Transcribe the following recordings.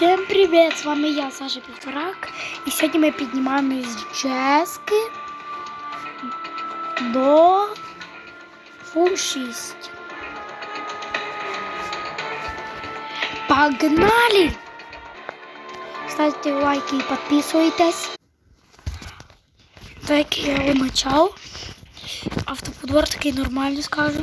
Всем привет! З вами я, Саша Півторак. І сьогодні ми піднімаємось з Джески до фул 6. Погнали! Ставте лайки і підписуйтесь. Так я вимочав. Автоподбор такий нормальний скажу.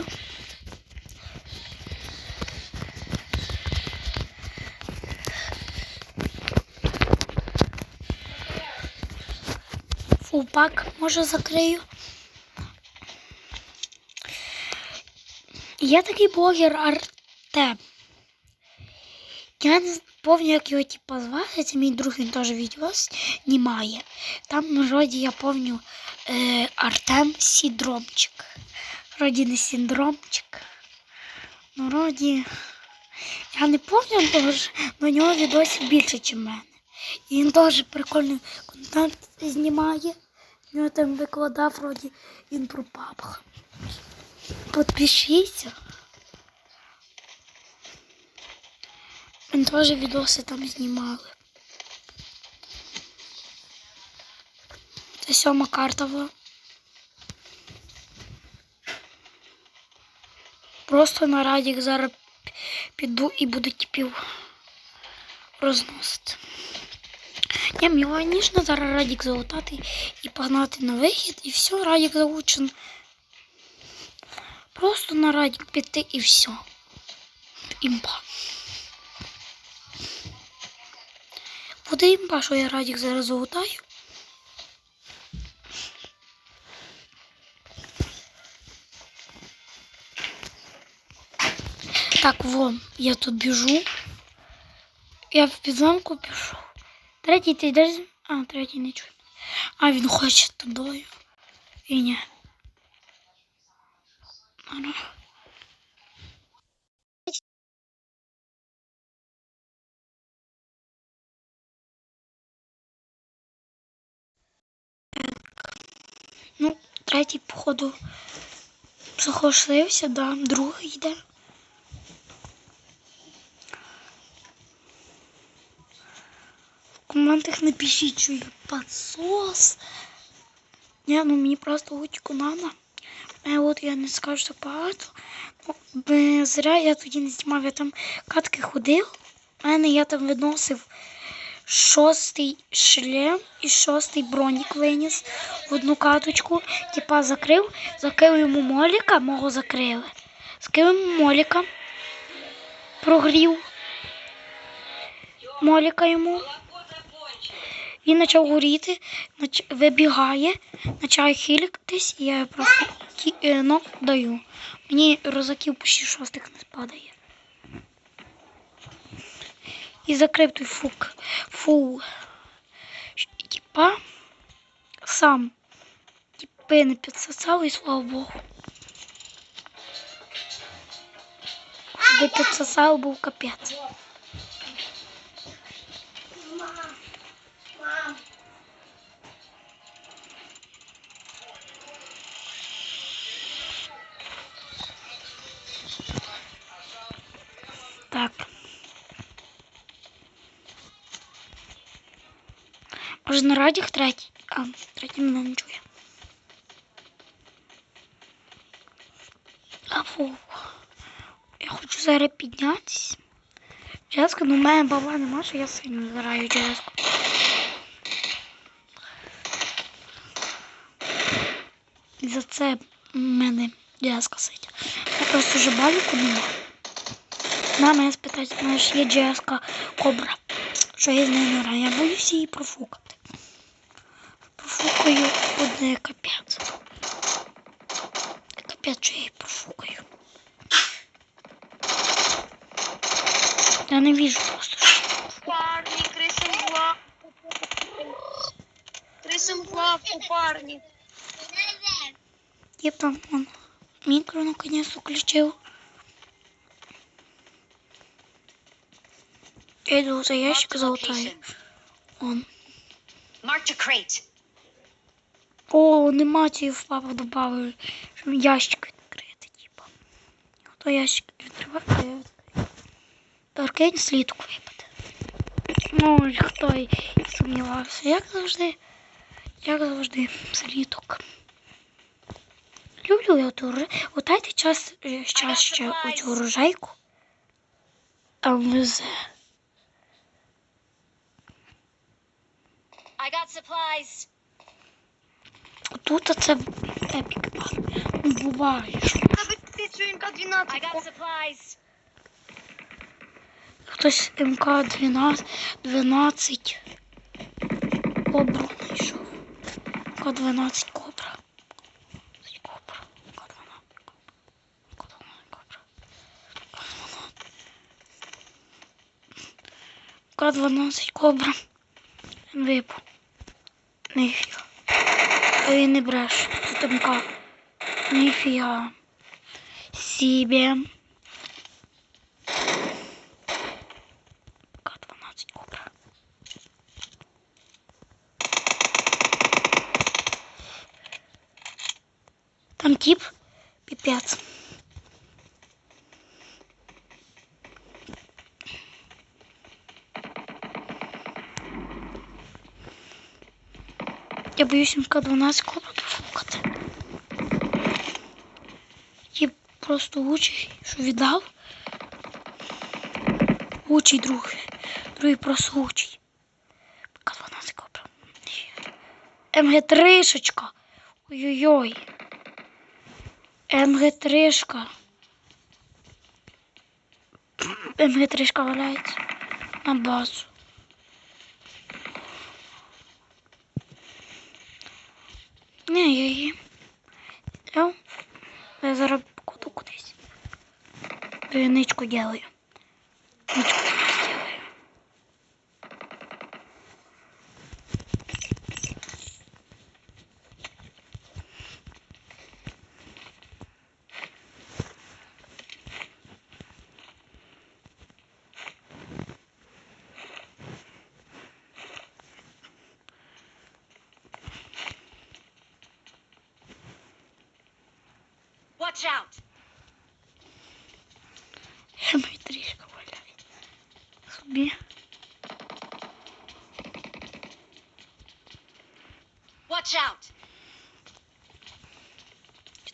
Фулпак може закрию. Є такий блогер Артем. Я не пам'ятаю, як його типу, звати, це мій друг, він теж відео знімає. Там вроді я пам'ятаю е, Артем Сідромчик. Вроді не синдромчик. Ну, вроді. Я не пам'ятаю, тому що на нього відосів більше, ніж мене. І він теж прикольний контент знімає. Нього там викладав вроді він про папах. Підпишіться. Він теж відоси там знімали. Це сьома картова. Просто на радік зараз піду і буду типів розносити. Я мені ніжно зараз радік залутати і погнати на вихід, і все, радік залучен. Просто на радік піти і все. Імба. Буде імба, що я радік зараз залутаю. Так, вон, я тут біжу. Я в підзамку пішов. Третій ти йдеш? А, третій не чує. А він хоче тобою. І ні. Ну, третій, походу, захошлився, да, другий йде. В коментах напишіть, що я подсос. Ні, ну мені просто лучку надо. Е, от я не скажу так багато. Ну, зря я тоді не знімав, я там катки ходив. У мене я там виносив шостий шлем і шостий бронік виніс в одну каточку. Типа закрив, закрив йому моліка, мого закрили. Скрив йому моліка, прогрів моліка йому. Він почав горіти, вибігає, почав хіліктись, і я просто е, ну, даю. Мені розаків почти шостих не спадає. І закрив той фук. Фу. І, Типа сам типи не підсосав і слава Богу. Би підсосав, був капець. Радіях третій? А, третій мене не чує. А. Я хочу зараз піднятися. Джеска, ну в мене баба нема, що я сильно зараю Джеску. За це в мене Джеска сидить. Я просто вже баліку нема. На мене спитають, знаєш, є Джеска кобра. Що я з нею не граю? Я боюся її профукати. Профукаю одне капець. Капець, що я її профукаю. Я не вижу просто, що. Парни, крысам в лапу. Крысам в лапу, парни. Я там он микро наконец включил. Я иду за ящик золотаю. Он. Marked a crate. О, нема цієї в папу добавили, щоб ящик відкрити, типа. То ящик відкривати, я відкрию. Торкень слідку випаде. Ну, хто і сумнівався. Як завжди, як завжди, сліток. Люблю я ту ри- От час, е, час ще оцю рожайку. ЛНЗ. I got supplies. Тут це епік. Ну, буває, що Тебе ти цю МК-12. I got supplies. хтось МК-12, 12 кобру знайшов. МК-12 кобра. Кобра. МК-12 кобра. МК-12 кобра. Випав. Ніфіга. А він не бреше. Тут МК. Ніфіга. Сібе. К-12 кобра. Там тип пипец. Боюсь МК-12 кобра профукати. Тип просто учий, що віддав. Учий другий. Другий просто учий. МК-12 кобра. МГ-3-шечка. Ой-ой-ой. МГ-3-шка. МГ-3-шка валяється на базу. Не, я її. Я, я зараз куду кудись. Ничку делаю. Ничку Watch out. МГ-3-шка валяється. Собі. Watch out.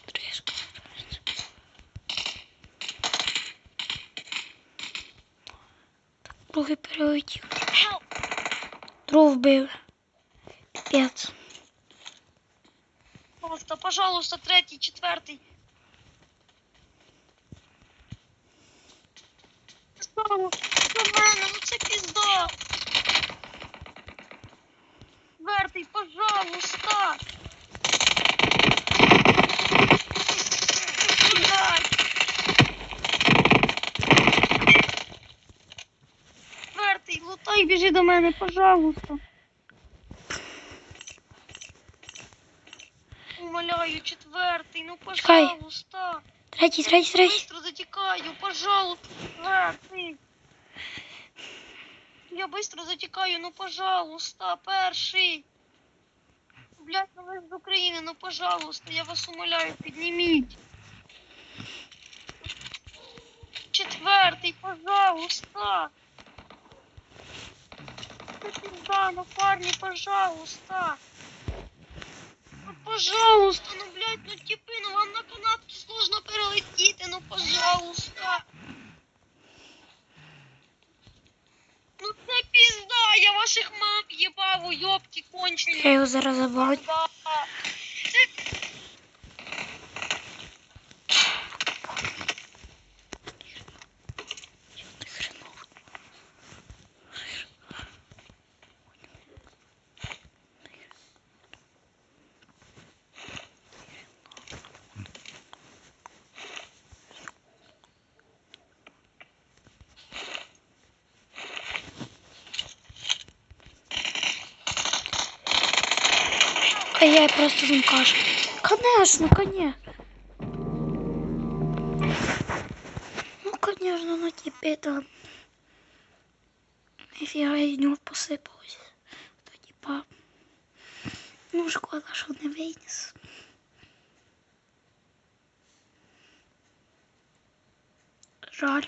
Трішки. Так, другий перелетів. Help. Другого вбив. П'ять. Пожалуйста, пожалуйста, третій, четвертий. Пожалуйста, до мене, ну це пізда. Четвертий, пожалуйста. Четвертий, лутай, біжи до мене, пожалуйста. Умоляю, четвертий, ну Чекай. пожалуйста. Третій, третій, третій. Быстро затекаю, пожалуйста, четвертий. Я быстро затекаю, ну пожалуйста, перший. Блядь, ну ви з України, ну пожалуйста, я вас умоляю, підніміть. Четвертий, пожалуйста. Ну, пизда, ну парни, пожалуйста. Пожалуйста, ну, блядь, ну, типи, ну, вам на канатке сложно перелетіти, ну, пожалуйста. Ну, це пізда, я ваших мам їбав, уйобки кончені. Я його зараз заберу. Це А я просто не кажу. Конечно, конечно. Ну, конечно, ну тебе там. Нифіга из нього посипалось. То типа. Ну, шкода, що не виніс. Жаль.